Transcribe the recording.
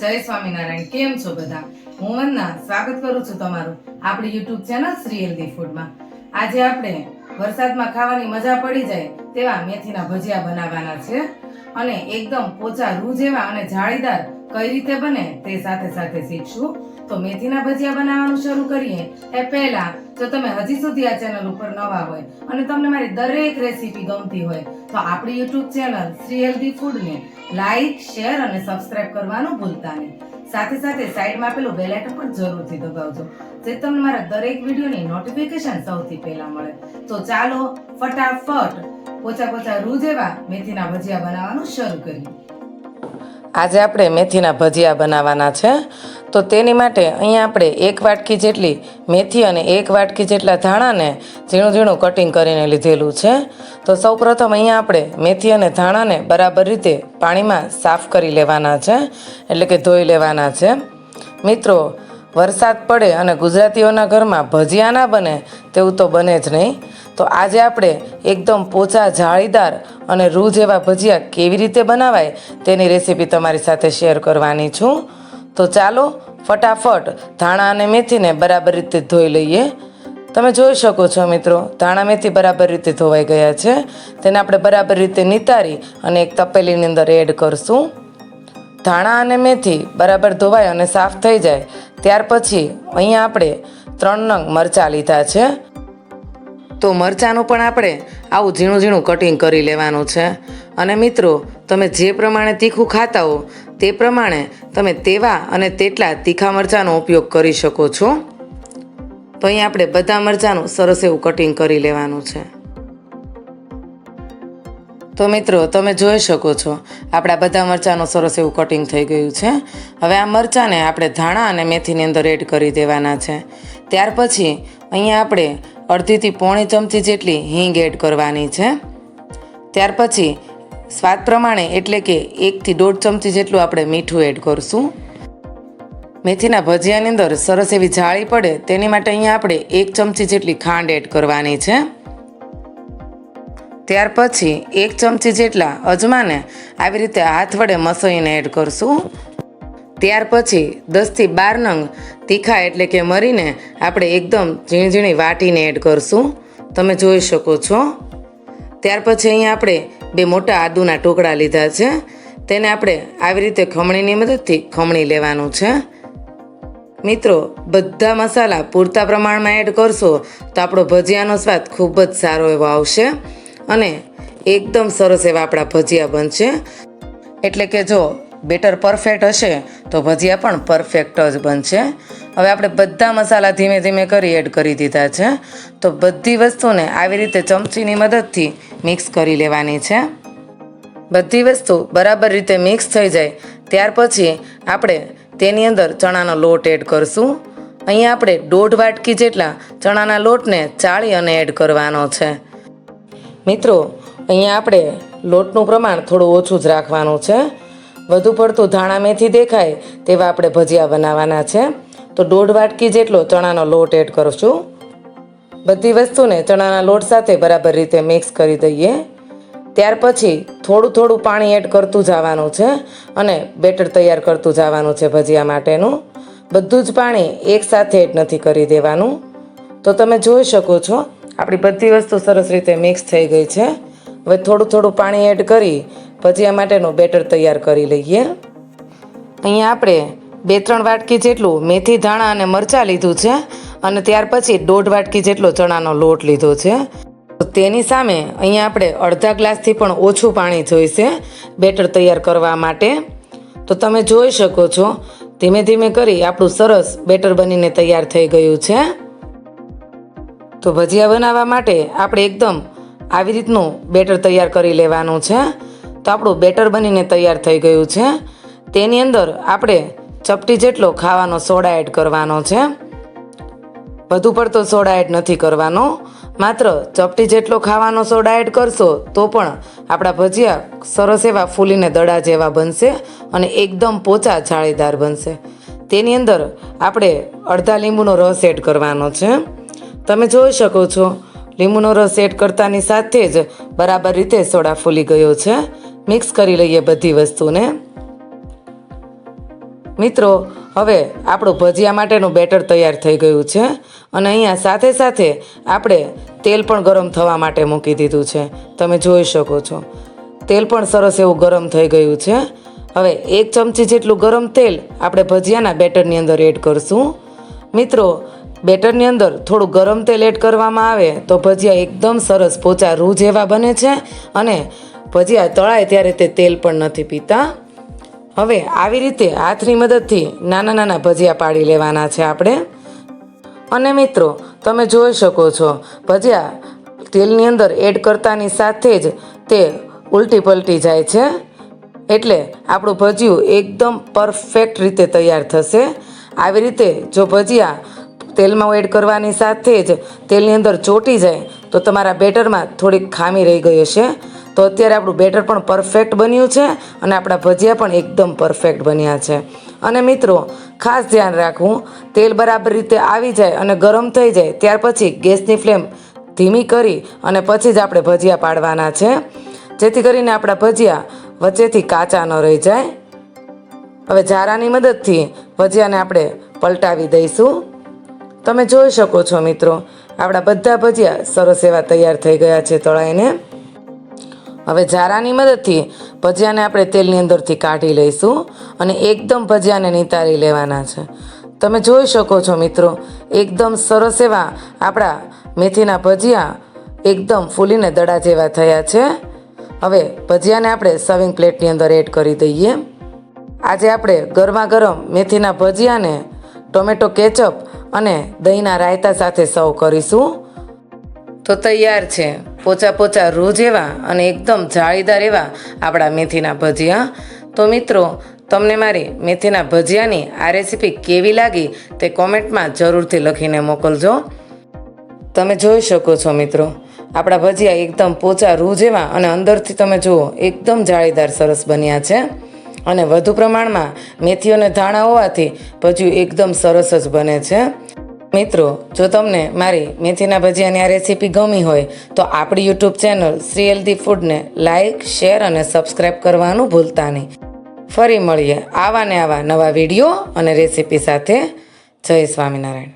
જય સ્વામિનારાયણ. કેમ છો બધા? હું વંદના. સ્વાગત કરું છું તમારું આપણી યુટ્યુબ ચેનલ શ્રી હેલ્ધી ફૂડમાં આજે આપણે વરસાદમાં ખાવાની મજા પડી જાય તેવા મેથીના ભજીયા બનાવવાના છે અને એકદમ પોચા રૂ જેવા અને જાળીદાર કઈ રીતે બને તે સાથે સાથે શીખશું. તો મેથીના ભજીયા બનાવવાનું શરૂ કરીએ એ પહેલા જો તમે હજી સુધી આ ચેનલ ઉપર નવા હોય અને તમને મારી દરેક રેસીપી ગમતી હોય, તો આપણી યુટ્યુબ ચેનલ શ્રી હેલ્ધી ફૂડને લાઈક, શેર અને સબસ્ક્રાઇબ કરવાનું ભૂલતા નહીં. સાથે સાથે સાઈડમાં આપેલું બેલ આઇકન પણ જરૂરથી દબાવજો, જે તમને મારા દરેક વિડીયોની નોટિફિકેશન સૌથી પહેલા મળે. તો ચાલો ફટાફટ પોચા પોચા રૂજ એવા મેથીના ભજીયા બનાવવાનું શરૂ કરીએ. આજે આપણે મેથીના ભજીયા બનાવવાના છે. તો તેની માટે અહીંયા આપણે એક વાટકી જેટલી મેથી અને એક વાટકી જેટલા ધાણાને ઝીણું ઝીણું કટિંગ કરીને લીધેલું છે. તો સૌપ્રથમ અહીંયા આપણે મેથી અને ધાણાને બરાબર રીતે પાણીમાં સાફ કરી લેવાના છે, એટલે કે ધોઈ લેવાના છે. મિત્રો, વરસાદ પડે અને ગુજરાતીઓના ઘરમાં ભજીયા ના બને તેવું તો બને જ નહીં. તો આજે આપણે એકદમ પોચા જાળીદાર અને રૂ જેવા ભજીયા કેવી રીતે બનાવાય તેની રેસીપી તમારી સાથે શેર કરવાની છું. તો ચાલો ફટાફટ ધાણા અને મેથીને બરાબર રીતે ધોઈ લઈએ. તમે જોઈ શકો છો મિત્રો, ધાણા, મેથી બરાબર રીતે ધોવાઈ ગયા છે. તેને આપણે બરાબર રીતે નિતારી અને એક તપેલીની અંદર એડ કરશું. ધાણા અને મેથી બરાબર ધોવાય અને સાફ થઈ જાય. ત્યાર પછી અહીંયા આપણે ત્રણ નંગ મરચાં લીધા છે. તો મરચાંનું પણ આપણે આવું ઝીણું ઝીણું કટિંગ કરી લેવાનું છે. અને મિત્રો, તમે જે પ્રમાણે તીખું ખાતા હો તે પ્રમાણે તમે તેવા અને તેટલા તીખા મરચાંનો ઉપયોગ કરી શકો છો. તો અહીં આપણે બધા મરચાંનું સરસ એવું કટિંગ કરી લેવાનું છે. તો મિત્રો, તમે જોઈ શકો છો, આપણા બધા મરચાંનું સરસ એવું કટિંગ થઈ ગયું છે. હવે આ મરચાંને આપણે ધાણા અને મેથીની અંદર એડ કરી દેવાના છે. ત્યાર પછી અહીંયા આપણે અડધીથી પોણી ચમચી જેટલી હિંગ એડ કરવાની છે. ત્યાર પછી સ્વાદ પ્રમાણે એટલે કે એકથી દોઢ ચમચી જેટલું આપણે મીઠું એડ કરીશું. મેથીના ભજીયાની અંદર સરસ એવી જાળી પડે તેની માટે અહીંયા આપણે એક ચમચી જેટલી ખાંડ એડ કરવાની છે. ત્યાર પછી એક ચમચી જેટલા અજમાને આવી રીતે હાથ વડે મસળીને એડ કરશું. ત્યાર પછી દસથી બાર નંગ તીખા એટલે કે મરીને આપણે એકદમ ઝીણી ઝીણી વાટીને એડ કરશું. તમે જોઈ શકો છો. ત્યાર પછી અહીંયા આપણે બે મોટા આદુના ટુકડા લીધા છે. તેને આપણે આવી રીતે ખમણીની મદદથી ખમણી લેવાનું છે. મિત્રો, બધા મસાલા પૂરતા પ્રમાણમાં એડ કરશો તો આપણો ભજીયાનો સ્વાદ ખૂબ જ સારો એવો આવશે અને એકદમ સરસ એવા આપણા ભજીયા બનશે. એટલે કે જો બેટર પરફેક્ટ હશે, તો ભજીયા પણ પરફેક્ટ જ બનશે. હવે આપણે બધા મસાલા ધીમે ધીમે કરી એડ કરી દીધા છે. તો બધી વસ્તુને આવી રીતે ચમચીની મદદથી મિક્સ કરી લેવાની છે. બધી વસ્તુ બરાબર રીતે મિક્સ થઈ જાય, ત્યાર પછી આપણે તેની અંદર ચણાનો લોટ એડ કરશું. અહીંયા આપણે દોઢ વાટકી જેટલા ચણાના લોટને ચાળી અને એડ કરવાનો છે. મિત્રો, અહીંયા આપણે લોટનું પ્રમાણ થોડું ઓછું જ રાખવાનું છે. વધુ પડતું ધાણા મેથી દેખાય તેવા આપણે ભજીયા બનાવવાના છે. તો દોઢ વાટકી જેટલો ચણાનો લોટ એડ કરશું. બધી વસ્તુને ચણાના લોટ સાથે બરાબર રીતે મિક્સ કરી દઈએ. ત્યાર પછી થોડું થોડું પાણી એડ કરતું જવાનું છે અને બેટર તૈયાર કરતું જવાનું છે ભજીયા માટેનું. બધું જ પાણી એકસાથે એડ નથી કરી દેવાનું. તો તમે જોઈ શકો છો, આપણી બધી વસ્તુ સરસ રીતે મિક્સ થઈ ગઈ છે. હવે થોડું થોડું પાણી એડ કરી ભજીયા માટેનું બેટર તૈયાર કરી લઈએ. અહીંયા આપણે બે ત્રણ વાટકી જેટલું મેથી, ધાણા અને મરચાં લીધું છે અને ત્યાર પછી દોઢ વાટકી જેટલો ચણાનો લોટ લીધો છે. તેની સામે અહીંયા આપણે અડધા ગ્લાસથી પણ ઓછું પાણી જોઈશે બેટર તૈયાર કરવા માટે. તો તમે જોઈ શકો છો, ધીમે ધીમે કરી આપણું સરસ બેટર બનીને તૈયાર થઈ ગયું છે. તો ભજીયા બનાવવા માટે આપણે એકદમ આવી રીતનું બેટર તૈયાર કરી લેવાનું છે. તો આપણું બેટર બનીને તૈયાર થઈ ગયું છે. તેની અંદર આપણે ચપટી જેટલો ખાવાનો સોડા એડ કરવાનો છે. વધુ પડતો સોડા એડ નથી કરવાનો. માત્ર ચપટી જેટલો ખાવાનો સોડા એડ કરશો તો પણ આપણા ભજીયા સરસ એવા ફૂલીને દડા જેવા બનશે અને એકદમ પોચા જાળીદાર બનશે. તેની અંદર આપણે અડધા લીંબુનો રસ એડ કરવાનો છે. તમે જોઈ શકો છો, લીંબુનો રસ એડ કરતાની સાથે જ બરાબર રીતે સોડા ફૂલી ગયો છે. મિક્સ કરી લઈએ બધી વસ્તુને. મિત્રો, હવે આપણું ભજીયા માટેનું બેટર તૈયાર થઈ ગયું છે અને અહીંયા સાથે સાથે આપણે તેલ પણ ગરમ થવા માટે મૂકી દીધું છે. તમે જોઈ શકો છો. તેલ પણ સરસ એવું ગરમ થઈ ગયું છે. હવે એક ચમચી જેટલું ગરમ તેલ આપણે ભજીયાના બેટરની અંદર એડ કરશું. મિત્રો, બેટરની અંદર થોડું ગરમ તેલ એડ કરવામાં આવે તો ભજીયા એકદમ સરસ પોચા રૂ જેવા બને છે અને ભજીયા તળાય ત્યારે તે તેલ પણ નથી પીતા. હવે આવી રીતે હાથની મદદથી નાના નાના ભજીયા પાડી લેવાના છે આપણે. અને મિત્રો, તમે જોઈ શકો છો, ભજીયા તેલની અંદર એડ કરતાની સાથે જ તે ઉલટી પલટી જાય છે. એટલે આપણું ભજીયું એકદમ પરફેક્ટ રીતે તૈયાર થશે. આવી રીતે જો ભજીયા તેલમાં એડ કરવાની સાથે જ તેલની અંદર ચોટી જાય, તો તમારા બેટરમાં થોડીક ખામી રહી ગઈ હશે. તો અત્યારે આપણું બેટર પણ પરફેક્ટ બન્યું છે અને આપણા ભજીયા પણ એકદમ પરફેક્ટ બન્યા છે. અને મિત્રો, ખાસ ધ્યાન રાખવું, તેલ બરાબર રીતે આવી જાય અને ગરમ થઈ જાય, ત્યાર પછી ગેસની ફ્લેમ ધીમી કરી અને પછી જ આપણે ભજીયા પાડવાના છે. જેથી કરીને આપણા ભજીયા વચ્ચેથી કાચા ન રહી જાય. હવે ઝારાની મદદથી ભજીયાને આપણે પલટાવી દઈશું. તમે જોઈ શકો છો મિત્રો, આપણા બધા ભજીયા સરસ એવા તૈયાર થઈ ગયા છે તળાઈને. હવે ઝારાની મદદથી ભજીયાને આપણે તેલની અંદરથી કાઢી લઈશું અને એકદમ ભજીયાને નિતારી લેવાના છે. તમે જોઈ શકો છો મિત્રો, એકદમ સરસ એવા આપણા મેથીના ભજીયા એકદમ ફૂલીને દડા જેવા થયા છે. હવે ભજીયાને આપણે સર્વિંગ પ્લેટની અંદર એડ કરી દઈએ. આજે આપણે ગરમા ગરમ મેથીના ભજીયાને ટોમેટો કેચઅપ અને દહીંના રાયતા સાથે સર્વ કરીશું. તો તૈયાર છે. પોચા પોચા રૂ જેવા અને એકદમ જાળીદાર એવા આપણા મેથીના ભજીયા. તો મિત્રો, તમને મારી મેથીના ભજીયાની આ રેસીપી કેવી લાગી તે કોમેન્ટમાં જરૂરથી લખીને મોકલજો. તમે જોઈ શકો છો મિત્રો, આપણા ભજીયા એકદમ પોચા રૂ જેવા અને અંદરથી તમે જુઓ, એકદમ જાળીદાર સરસ બન્યા છે. અને વધુ પ્રમાણમાં મેથીઓને ધાણા હોવાથી ભજીયું એકદમ સરસ જ બને છે. મિત્રો, જો તમને મારી મેથીના ભજીયાની આ રેસીપી ગમી હોય, તો આપણી યુટ્યુબ ચેનલ શ્રી હેલ્ધી ફૂડને લાઇક શેર અને સબસ્ક્રાઈબ કરવાનું ભૂલતા નહીં. ફરી મળીએ આવા ને આવા નવા વીડિયો અને રેસીપી સાથે. જય સ્વામિનારાયણ.